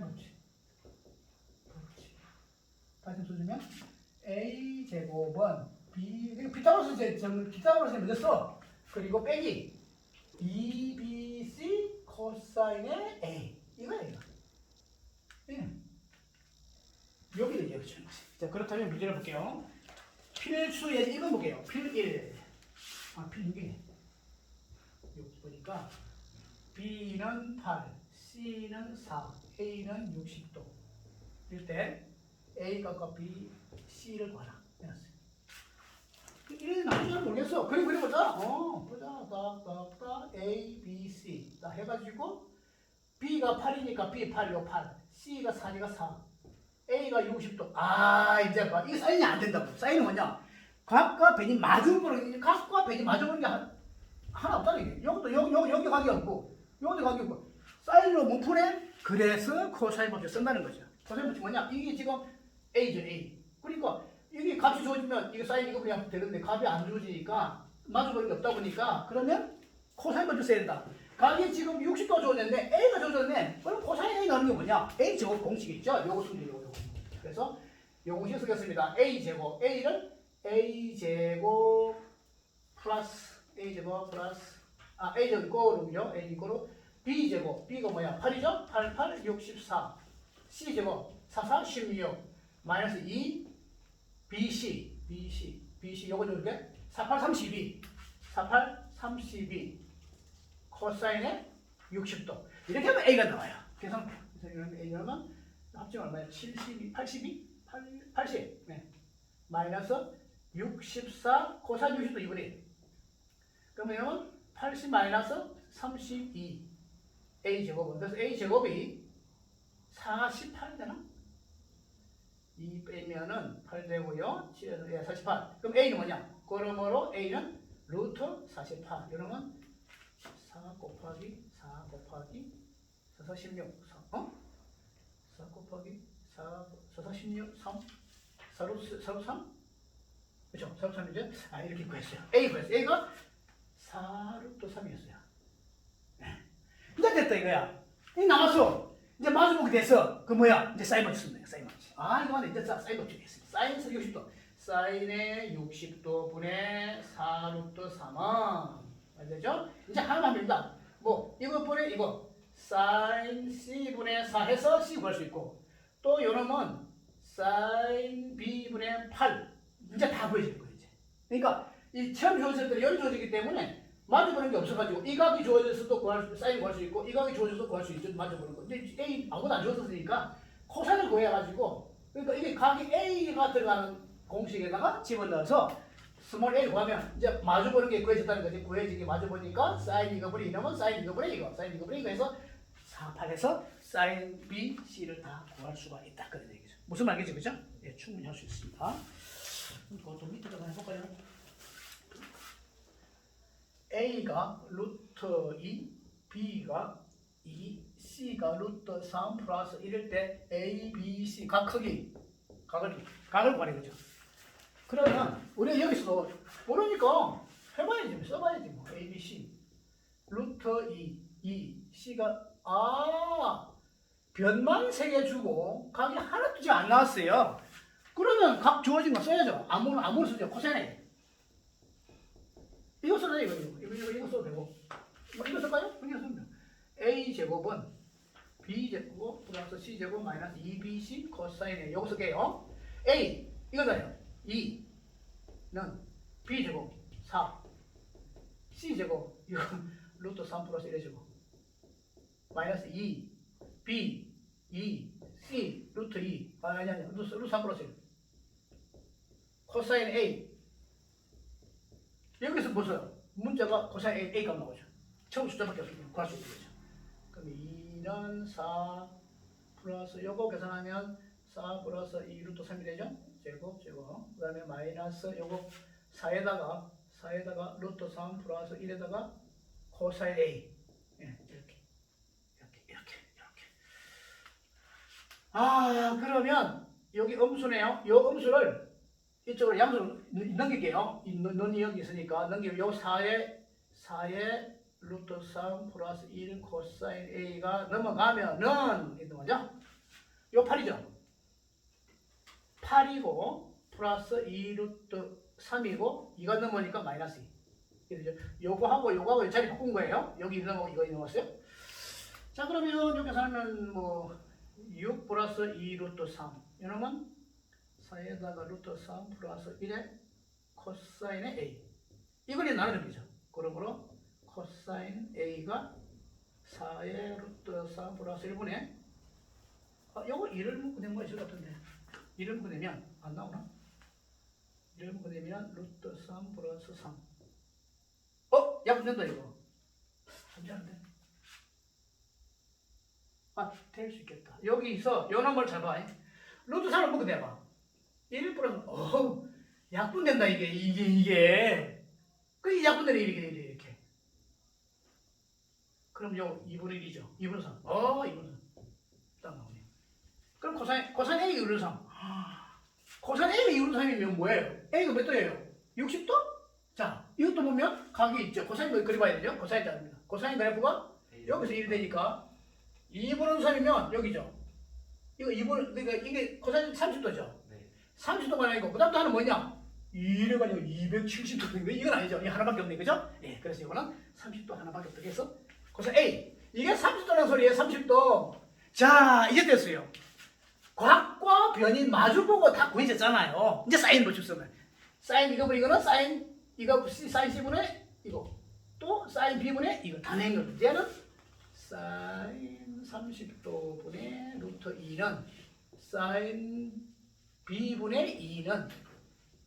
법칙. 법칙. 다시 써주면 a 제곱은 b 이거 피타고라스 이제 정 피타고라스 먼저 써. 그리고 빼기 2bc 코사인의 a 이거야 이거. 예. 여기를 이제 붙이는 거지. 자 그렇다면 문제를 볼게요. 필수의 이거 볼게요. 필 1. 아 필 6이 여기 보니까 B는 8, C는 4, A는 60도. 이럴 때 A 값과 B, C를 구하라. 이래 나중에 잘 모르겠어. 그림 그려보자. 어, 보자. 딱, 딱, 딱. A, B, C. 딱 해가지고 B가 8이니까 B 8이고 8. C가 4니까 4. A가 60도. 아, 이제 봐. 이게 사인이 안 된다고. 사인은 뭐냐? 각과 변이 맞은 거는 각과 변이 맞은 게 한- 하나 없다는 얘기예요. 여기도 여기 여기 여기 관계 없고 여기도 관계 없고 사인으로 못 푸네. 그래서 코사인 법칙 쓴다는 거죠. 코사인 법칙 뭐냐? 이게 지금 A죠 A. 그러니까 이게 값이 주어지면 이게 사인 이거 그냥 되는데 값이 안 주어지니까 마주보는 게 없다 보니까 그러면 코사인 법칙 써야 된다. 값이 지금 60도 주어졌는데 A가 주어졌네. 그럼 코사인 A 나오는 게 뭐냐? A 제곱 공식 있죠? 요거 순서 요거 요거. 그래서 요 공식 쓰겠습니다. A 제곱 A를 A 제곱 플러스 A 제곱 플러스 아 A 제곱 이거로요 A 이거로 B 제곱 B가 뭐야? 8이죠? 8 8 64 C 제곱 4 4 16 마이너스 2 BC BC BC 요거 좀 이렇게 48 32 48 32 코사인의 60도. 이렇게 하면 A가 나와요. 그래서 이런 A는 합치면 얼마야? 72 82 8, 80 네. 마이너스 64 코사인 60도 2분의. 1 그러면 80 마이너스 32 a 제곱은 그래서 a 제곱이 48 되나? 2 빼면은 8 되고요. 7에서 예, 48. 그럼 a는 뭐냐? 그러므로 a는 루트 48. 이러면 4 곱하기 4 곱하기 4 16 3. 어? 4 곱하기 4 4 16 3 4루트 4루트 3? 그렇죠? 4루트 3이죠? 아 이렇게 구했어요. a 구했어요. a가 4 루트 3이었어요. 이제 됐다 이거야. 이 나왔어. 이제 마주보게 됐어. 그 뭐야? 이제 사인 맞추면 돼. 사인 맞추. 아 이거 안에 이제 사- 사인 맞추겠습니다. 사인에서 60도. 사인의 60도 분의 4루트 3은 알겠죠? 이제 하나만 합니다. 뭐 이거 분의 이거 사인 C 분의 4 해서 C 구할 수 있고 또 요놈은 사인 B 분의 8 이제 다 구해지는 거예요 이제. 그러니까 이때 열이 주어지기 때문에 맞아보는 게 없어가지고 이 각이 주어져서도 구할 수, 사인 구할 수 있고 이 각이 주어져서 구할 수 있죠 맞아보는 거. 근데 A 아무도 안 주어졌으니까 코사인을 구해가지고 그러니까 이게 각이 A가 들어가는 공식에다가 집어넣어서 스몰 a 구하면 이제 마주보는 게 구해졌다는 거지 구해지게 마주보니까 사인 이거분이 이놈은 사인 이거분이 이거 사인 이거분이 이거 해서 4팔에서 사인 B, C를 다 구할 수가 있다 그런 얘기죠 무슨 말인지 그죠? 예, 충분히 할 수 있습니다 그것도 밑에 좀 해볼까요? A가 루트 2, B가 2, C가 루트 3 플러스 1일 때 A, B, C 각 크기 각을 각을 구하는 거죠. 그러면 우리가 여기서 모르니까 해봐야지 뭐, 써봐야지 뭐 A, B, C 루트 2, 2, C가 아 변만 세개 주고 각이 하나도 지금 안 나왔어요. 그러면 각 주어진 거 써야죠. 아무나 아무나 쓰죠. 코사인에 이거 이거 이거 써도 되고 뭐 이거 쓸까요? 이거 쓰면. A 제곱은 B 제곱 플러스 C 제곱 마이너스 2BC 코사인에 여기서 게요. A 이거잖아요. 2는 B 제곱 4 C 제곱 이거 루트 3 플러스 1의 제곱 마이너스 2 B 2 C 루트 2 아, 아니 아니 루트, 루트 3 플러스 1 코사인 A 여기서 보세요. 문자가 코사인 A, A 값 나오죠. 처음 숫자밖에 없으면 구할 수 있는 거죠. 그럼 2는 4 플러스 요거 계산하면 4 플러스 2 루트 3이 되죠? 제곱 제곱 그 다음에 마이너스 요거 4에다가 4에다가 루트 3 플러스 1에다가 코사인 A 예, 이렇게 이렇게 이렇게 이렇게 아 그러면 여기 음수네요. 요 음수를 이쪽으로 양수로 넘- 넘길게요. 눈이 여기 있으니까 넘기면 요 4에 4에 루트 3 플러스 1 코사인 A가 넘어가면은 이거 뭐죠? 요 8이죠. 8이고 플러스 2 루트 3이고 이가 넘으니까 마이너스 2. 그죠? 요거하고 요거하고 자리 바꾼 거예요. 여기 넘어 이거 넘었어요. 자 그러면 여기서는 뭐6 플러스 2 루트 3 이러면 4에다가 루트 3 플러스 1에 코사인의 A 이걸 나누는 거죠. 그러므로 코사인 A가 4의 루트 3 플러스 1분의 아, 요거 1을 묶어낸 거 있을 것 같은데 1을 묶어내면 안 나오나? 1을 묶어내면 루트 3 플러스 3 어? 약분된다 이거 괜찮은데? 아, 될 수 있겠다. 여기서 요잘 봐. 루트 3을 묶어내봐. 1 플러스 어 약분 된다 이게 이게 이게. 그 약분되는 이렇게 이렇게 이렇게. 그럼 요 2분의 1이죠. 2분의 3 어, 2분의 3딱 나오네 그럼 코사인 코사인 A가 2분의 3 코사인 A가 2분의 3이면 뭐예요? A가 몇 도예요? 60도? 자 이것도 보면 각이 있죠. 코사인 거 그려봐야 되죠? 코사인 자입니다. 코사인 그래프가 여기서 1이 되니까 2분의 3이면 여기죠. 이거 2분 그러니까 이게 코사인 30도죠. 네. 30도가 아니고 그 다음부터 하는 뭐냐? 이래가지고 270도인데 이건 아니죠. 이 하나밖에 없네, 그죠? 예, 그래서 이거는 30도 하나밖에 없게 해서 그래서 A 이게 30도라는 소리예요. 30도. 자, 이제 됐어요. 곽과 변이 마주보고 다 구해졌잖아요. 이제 사인 보충성을. 사인 이거 이거는 사인 이거 사인 C분의 이거 또 사인 B분의 이거 다 낸 거죠. 이제는 사인 30도 분의 루트 2는 사인 b분의 2는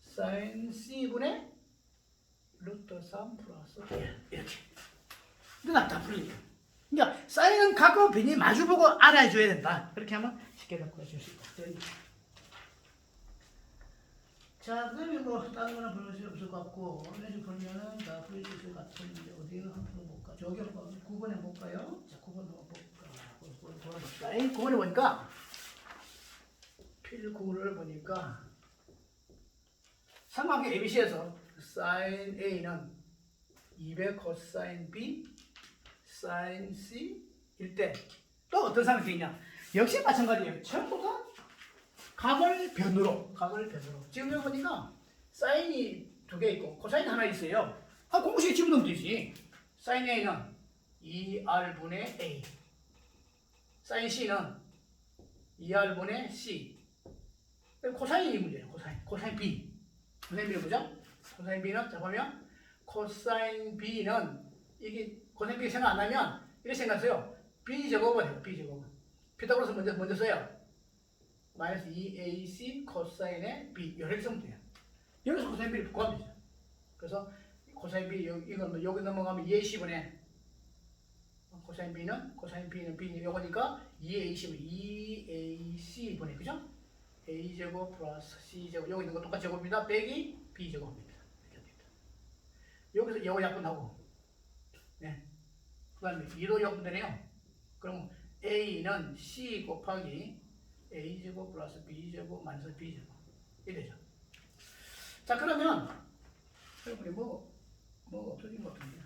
사인 c분의 루트 3 플러스 1 이렇게. 이거 다 풀리죠 그러니까 사인은 각과 변이 마주보고 알아줘야 된다. 그렇게 하면 쉽게 와줄 수 있다. 자 그러면 뭐 다른 거는 볼수 없을 것 같고 내주 풀면은 다 풀릴 것 같은데 어디가 한번 볼까? 저기 한번 9번에 볼까요? 자 9번 한번 볼까? 9번 돌아볼까 9번에 보니까 필구를 보니까 삼각형 ABC에서 sin A는 200 코사인 B, sin C일 때 또 어떤 삼각형이 있냐? 역시 마찬가지예요. 전부 다 각을 변으로, 각을 변으로. 지금 여기 보니까 사인이 두 개 있고 코사인 하나 있어요. 아 공식에 집어넣으면 되지. sin A는 2R분의 A, sin C는 2R분의 C, 코사인이 문제예요. 코사인. 코사인 B. 코사인 B는 뭐죠? 코사인 B는 자 보면 코사인 B는 이게 코사인 B 생각 안 나면 이렇게 생각하세요. B 제곱은 해요. B 제곱은. 피타고라스 먼저 먼저 써요. 마이너스 2AC 코사인의 B 이렇게 쓰면 돼요. 여기서 코사인 B를 구하면 되죠. 그래서 코사인 B 이건 여기 넘어가면 2AC분의 코사인 B는 코사인 B는 B 요거니까 2AC분 2AC분의 그죠? A 제곱 플러스 c 제곱 여기 있는 거 똑같이 제곱입니다. 빼기 b 제곱입니다. 이렇게 됩니다. 여기서 이거 약분하고 네. 그다음에 2도 약분되네요. 그럼 a는 c 곱하기 a 제곱 플러스 b 제곱 마이너스 b 제곱 이래죠. 자 그러면 여러분이 뭐 뭐가 없어진 것 같은데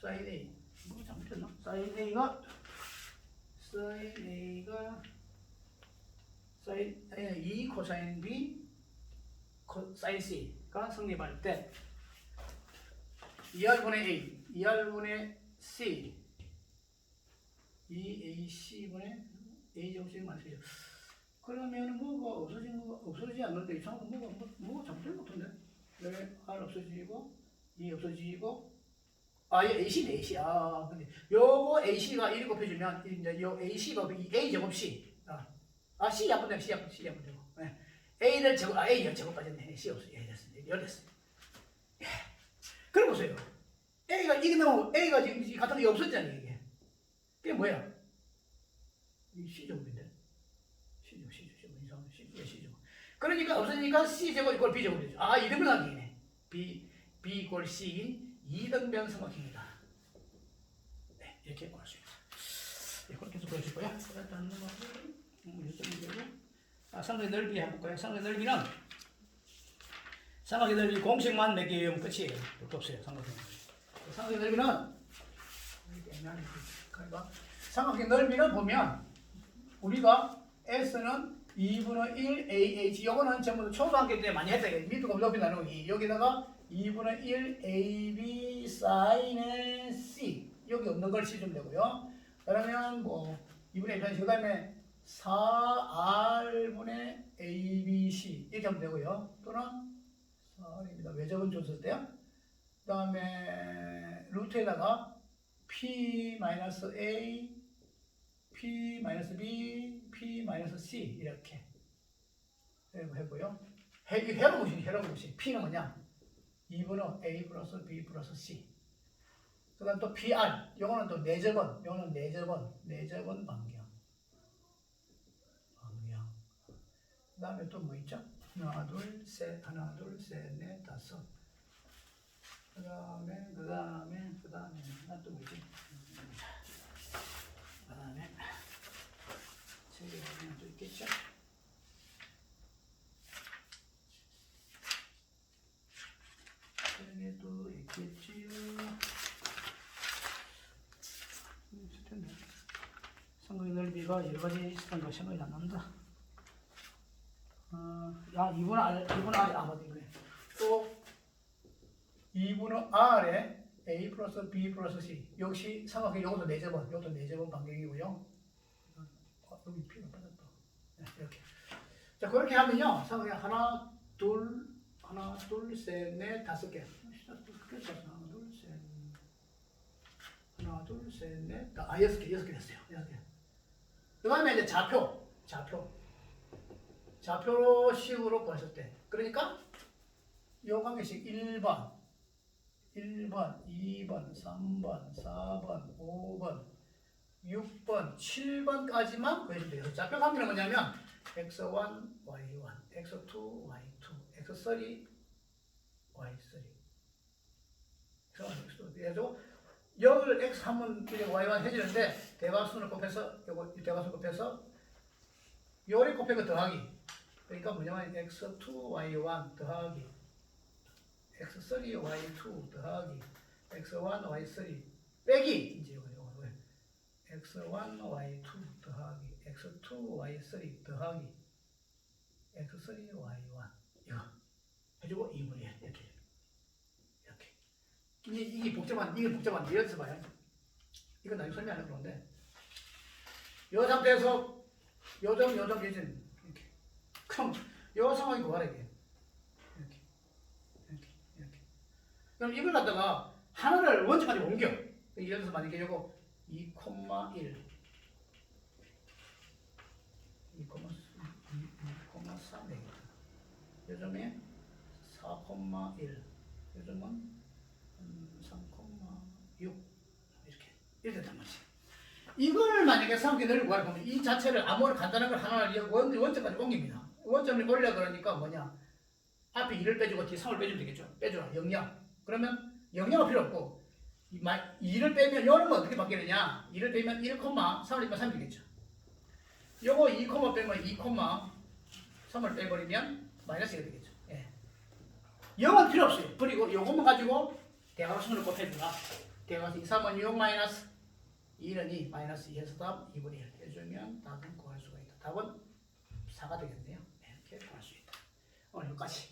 사인 a 뭐 잘못했나? 사인 a가 사인 a가 사인 에, 2 코사인 B 코, 사인 C가 성립할 때 2R분의 A, 2R분의 C 2AC분의 A 제곱씩 만들죠. 그러면 뭐가 없어진 거 없어지지 않는데 이상한 거 뭐가 뭐, 뭐가 잘못된 것 같은데 왜 R 없어지고 E 없어지고 아, 이 AC네, AC. 아, 근데 요거 AC가 1 곱해주면 이제 요 AC가 이 A 제곱 C. 아, 아, C 약분되면 C 약분, C 약분 되고. 네. A를 제곱, 아, A 제곱 빠졌네. C 없어. 예, 됐습니다. 열렸어. 예. 그럼 보세요. A가 이게 나오면 A가 지금 이 같은 게 없었잖아요, 이게. 그게 뭐야? 이 C 제곱인데. C 제곱, C 제곱, 이상한 C, 예, C 제곱. 그러니까 없어지니까 C 제곱 이꼴 B 제곱이 되죠. 아, 이등변 관계네. B, B 이꼴 C인 이등변 삼각형이다. 네, 이렇게 구할 수 있다. 네, 그렇게 해서 보여줄 거야. 아, 삼각의 넓이 해볼까요? 삼각의 넓이는 삼각의 넓이 공식만 매기면 끝이에요. 또 없어요. 삼각의 넓이. 삼각의 넓이는 삼각의 넓이를 보면 우리가 S는 2분의 1 AH 요거는 전부 다 초등학교 때 많이 했다 밑도 높이 나누기 여기다가 2분의 1 AB 사인의 C 여기 없는 걸 씌우면 되고요 그러면 뭐 2분의 1 편식 그 다음에 4R분의 ABC 이렇게 하면 되고요 또는 4R입니다 외접은 줬을 때요 그 다음에 루트에다가 P 마이너스 A P 마이너스 B, P 마이너스 C 이렇게 해보고요. 해로 무시 해로 무시. P는 뭐냐? 2분의 A 플러스 B 플러스 C. 그 다음 또 PR. 요거는 또 내접원. 요거는 내접원. 내접원 방향. 방향. 그 다음에 또 뭐 있죠? 하나, 둘, 셋, 하나, 둘, 셋, 넷, 다섯. 그 다음에 그 다음에 그 다음에 그다음 또 뭐지? 그 다음에 책에 보면 또 있겠죠? 책에도 있겠지요. 음, 있을 텐데. 상공의 넓이가 여러 가지 있었던 거 생각이 안 난다. 어, 야, 2분 R, 2분 R, 아, 맞네, 그래. 또, 2분의 R에 A 플러스 B 플러스 C. 역시 삼각형 이것도 4제곱, 이것도 4제곱 반경이고요. 어, 여기 P가 빠졌다. 네, 이렇게. 자, 그렇게 하면요. 삼각형 하나, 둘, 하나, 둘, 셋, 넷, 다섯 개. 하나, 둘, 셋, 하나, 둘, 셋, 넷, 다- 아, 여섯 개, 여섯 개 됐어요. 여섯 개. 그 다음에 이제 좌표, 좌표. 좌표로 식으로 구하실 때. 그러니까, 요 관계식 1번, 1번, 2번, 3번, 4번, 5번, 6번, 7번까지만 구해주면 돼요. 좌표 관계는 뭐냐면 x1, y1, x2, y2, x3, y3. 그래가지고 여기를 x 하면 이제 y1 해주는데 대각선을 곱해서 요거 이 대각선 곱해서 요리 곱해서 더하기. 그러니까 뭐냐면 x2, y1 더하기 x3, y2 더하기 x1, y3 빼기! 이제 이거 이거 이거. X1, y2 더하기 x2, y3 더하기 x3, y1 이거 해주고 2분의 1 이렇게 이렇게. 이게, 이게 복잡한 이게 복잡한 들어 봐요. 이건 나중에 설명하는 건데. 이 상태에서 요점 요점 이렇게 그럼 요 상황이 이게. 이렇게 이렇게 이렇게. 그럼 이걸 갖다가 하나를 원점까지 옮겨. 예를 들어서 만약에 요거 2,1 2,3 되겠다 요점에 4,1 요점은 음, 3,6 이렇게 이렇게 된단 말이지 이걸 만약에 넓이 구하려 보면 이 자체를 아무리 간단한 걸 하나를 원점까지 옮깁니다 원점을 올려 그러니까 뭐냐? 앞에 2를 빼주고 뒤에 3을 빼주면 되겠죠. 빼주라. 영영 그러면 영영은 필요 없고 2를 빼면 요는 어떻게 바뀌느냐? 2를 빼면 1, 3을 빼면 3이 되겠죠. 요거 2, 빼면 2, 3을 빼버리면 마이너스가 되겠죠. 예. 0은 필요 없어요. 그리고 요것만 가지고 대각선을 곱해주라. 대각선 2, 3은 6 마이너스 2는 2 마이너스 2에서 답 2분의 1 해주면 답은 구할 수가 있다. 답은 4가 되겠네요 네, 이렇게 구할 수 있다 오늘 여기까지